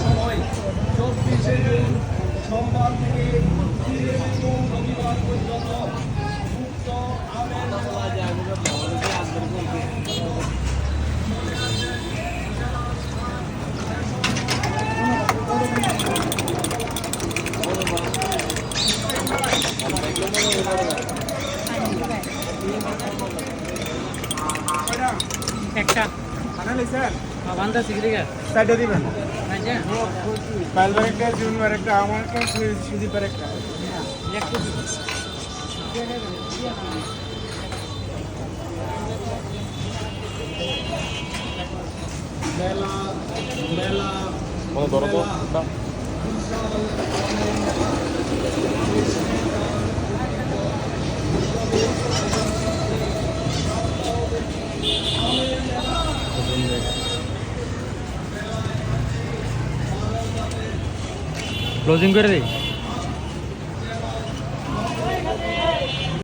সময় চব্বিশে জুন সোমবার থেকে একটা। Finally sir. শিখে গেছে সাইডে দিবেন। আচ্ছা পাইলবার একটা জুনবার একটা আমার একটা সুদীপের একটা। মেলা মেলা ক্লোজিং করে দিই